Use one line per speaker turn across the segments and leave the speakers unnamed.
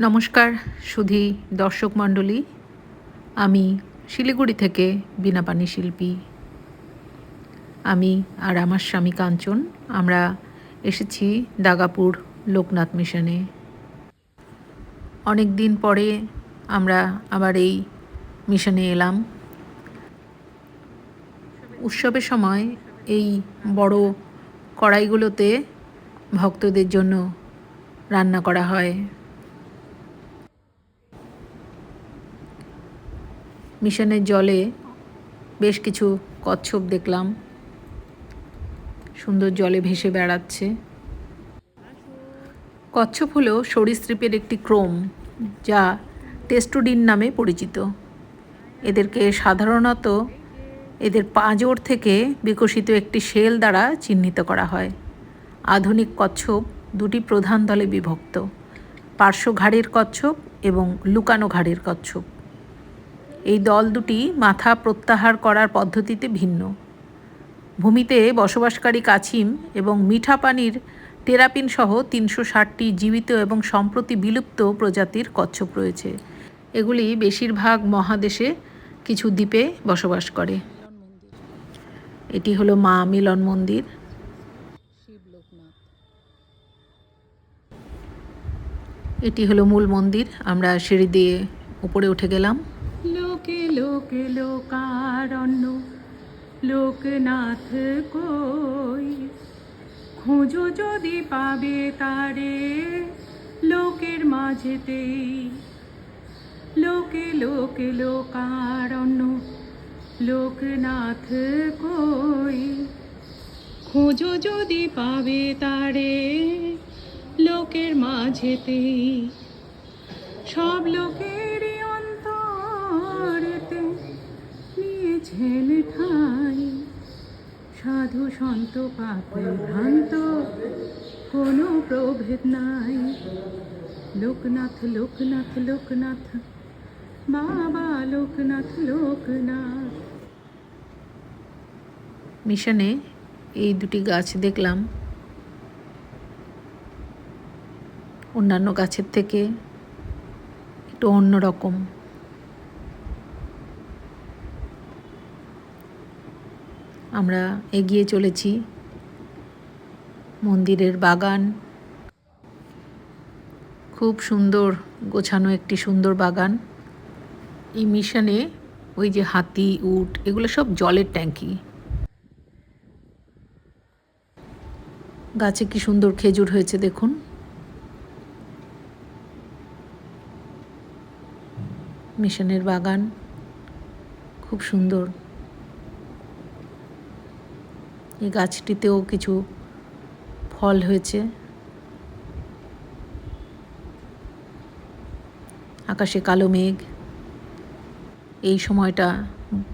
নমস্কার, সুধী দর্শক মণ্ডলী। আমি শিলিগুড়ি থেকে বিনাপানি শিল্পী। আমি আর আমার স্বামী কাঞ্চন, আমরা এসেছি দাগাপুর লোকনাথ মিশনে। অনেক দিন পরে আমরা আবার এই মিশনে এলাম। উৎসবের সময় এই বড় কড়াইগুলোতে ভক্তদের জন্য রান্না করা হয়। মিশনের জলে বেশ কিছু কচ্ছপ দেখলাম। সুন্দর জলে ভেসে বেড়াচ্ছে। কচ্ছপ হলো সরীসৃপের একটি ক্রোম, যা টেস্টোডিন নামে পরিচিত। এদেরকে সাধারণত এদের পাঁজর থেকে বিকশিত একটি শেল দ্বারা চিহ্নিত করা হয়। আধুনিক কচ্ছপ দুটি প্রধান দলে বিভক্ত পার্শ্ব ঘাড়ের কচ্ছপ এবং লুকানো ঘাড়ের কচ্ছপ। এই দল দুটি মাথা প্রত্যাহার করার পদ্ধতিতে ভিন্ন। ভূমিতে বসবাসকারী কাছিম এবং মিঠা পানির টেরাপিন সহ তিনশো ষাটটি জীবিত এবং সম্প্রতি বিলুপ্ত প্রজাতির কচ্ছপ রয়েছে। এগুলি বেশিরভাগ মহাদেশে কিছু দ্বীপে বসবাস করে। এটি হলো মা মিলন মন্দির। এটি হলো মূল মন্দির। আমরা সিঁড়ি দিয়ে উপরে উঠে গেলাম।
লোকে লোকে লোকারণ্য লোকনাথ কই? খোঁজো যদি পাবে তারে, লোকের মাঝেতেই। লোকে লোকে লোকারণ্য লোকনাথ কই? খোঁজো যদি পাবে তারে, লোকের মাঝেতেই। সব লোকেরই সন্ত পাপে ভ্রান্ত, কোনো প্রভেদ নাই। লোকনাথ লোকনাথ লোকনাথ, বাবা লোকনাথ লোকনাথ।
মিশনে এই দুটি গাছ দেখলাম। অন্যান্য গাছের থেকে একটু অন্যরকম। আমরা এগিয়ে চলেছি। মন্দিরের বাগান। খুব সুন্দর গোছানো একটি সুন্দর বাগান। এই মিশনে ওই যে হাতি, উট, এগুলো সব জলের ট্যাঙ্কি। গাছে কি সুন্দর খেজুর হয়েছে দেখুন। মিশনের বাগান। খুব সুন্দর। এই গাছটিতেও কিছু ফল হয়েছে। আকাশে কালো মেঘ। এই সময়টা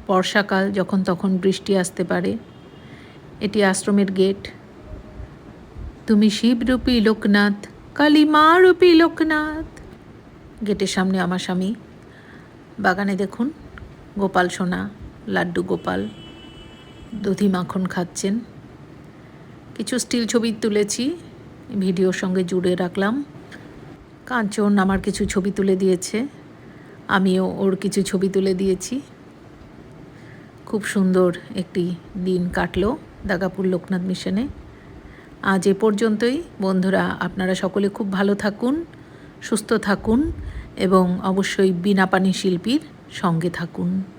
বর্ষাকাল যখন তখন বৃষ্টি আসতে পারে। এটি আশ্রমের গেট। তুমি শিবরূপী লোকনাথ কালী মা রূপী লোকনাথ। গেটের সামনে আমার স্বামী। বাগানে দেখুন, গোপাল সোনা, লাড্ডু গোপাল। দধি মাখন খাচ্ছেন। কিছু স্টিল ছবি তুলেছি, ভিডিওর সঙ্গে জুড়ে রাখলাম। কাঞ্চন আমার কিছু ছবি তুলে দিয়েছে, আমিও ওর কিছু ছবি তুলে দিয়েছি। খুব সুন্দর একটি দিন কাটলো দাগাপুর লোকনাথ মিশনে। আজ এ পর্যন্তই। বন্ধুরা, আপনারা সকলে খুব ভালো থাকুন, সুস্থ থাকুন এবং অবশ্যই বিনা পানি শিল্পীর সঙ্গে থাকুন।